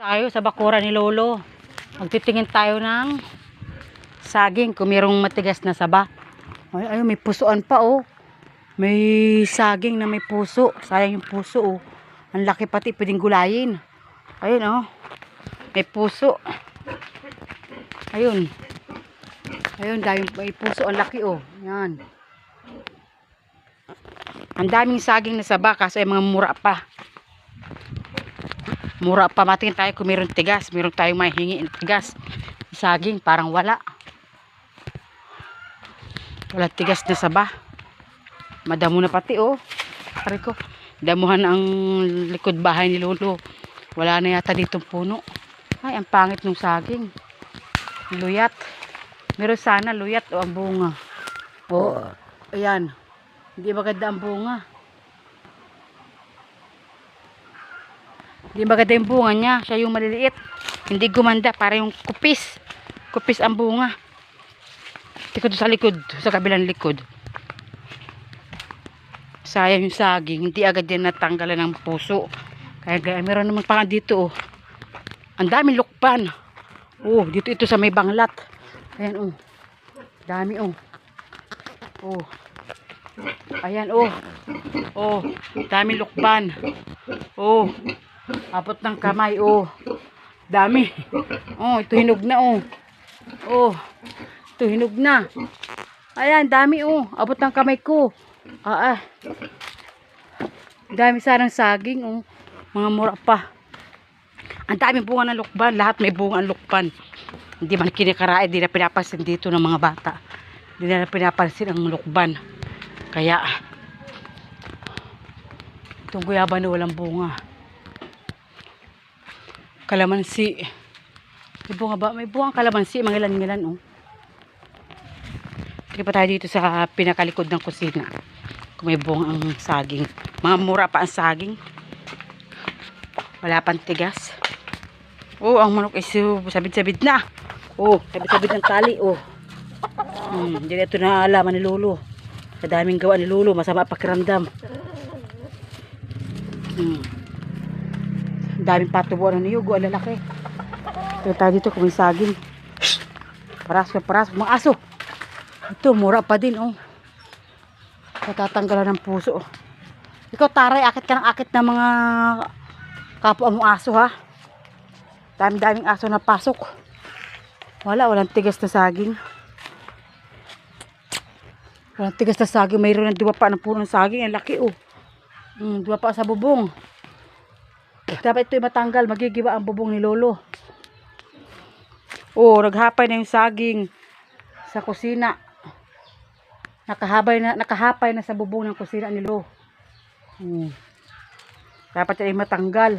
Tayo sa bakura ni Lolo. Magtitingin tayo ng saging kung mayroong matigas na saba. Ay, ay, may pusoan pa oh. May saging na may puso. Sayang yung puso oh. Ang laki pati, pwedeng gulayin. Ayun oh. May puso. Ayun. Ayun, dahil may puso. Ang laki oh. Yan. Ang daming saging na saba kasi mga mura pa. Mura pa matingin tayo kung meron tigas. Meron tayong mahingi ng tigas. Saging parang wala. Wala tigas na saba. Madamo na pati oh. Pare ko. Damuhan ang likod bahay ni Lolo. Wala na yata ditong puno. Ay, ang pangit ng saging. Luyat. Meron sana luyat o ang bunga. Oh, ayan. Hindi maganda ang bunga. Hindi maganda yung bunga niya. Siya yung maliliit. Hindi gumanda. Para yung kupis. Kupis ang bunga. Tikod sa likod. Sa kabilang likod. Sayang yung saging. Hindi agad yan natanggalan ng puso. Kaya gaya, meron naman pa dito oh. Ang daming lukpan. Oh, dito ito sa may banglat. Ayan oh. Dami oh. Oh. Ayan oh. Oh, dami lukban. Oh. Abot ng kamay oh. Dami. Oh, ito hinog na oh. Oh. Ito hinog na. Ayan, dami oh. Abot ng kamay ko. Ah, ah. Dami sanang saging oh. Mga mura pa. Ang daming bunga ng lukban. Lahat may bunga ang lukban. Hindi man kinikarae. Hindi na pinapansin dito ng mga bata. Hindi na pinapansin ang lukban. Kaya, itong guyaba na walang bunga. Kalamansi. May bunga ba? May bunga kalamansi. Mga ilan-ilan, oh. Hindi pa tayo dito sa pinakalikod ng kusina. Kung may bunga ang saging. Mga mura pa ang saging. Wala pang tigas. Oh, ang manok is sabid-sabid na. Oh, sabid-sabid ng tali, oh. Hmm, na ito naalaman ni Lolo. Sa daming gawa ni Lolo, masama pakiramdam. Hmm. Daming patubo ng niyugo, ang lalaki. Ito tayo dito kung may saging. Shh! Parasok, parasok, mga aso. Ito, mura pa din, oh. Natatanggalan ng puso. Ikaw, taray, akit ka ng akit ng mga kapwa mong aso, ha? Dami-daming aso na pasok. Wala, walang tigas na saging. Walang tigas na saging. Mayroon ng dua pa ng puno ng saging. Ang laki, oh. Mm, dua pa sa bubong. Dapat ito matanggal. Magigiba ang bubong ni Lolo. Oh, naghapay na yung saging sa kusina. Nakahabay na, nakahapay na sa bubong ng kusina ni Lolo. Hmm. Dapat ay matanggal.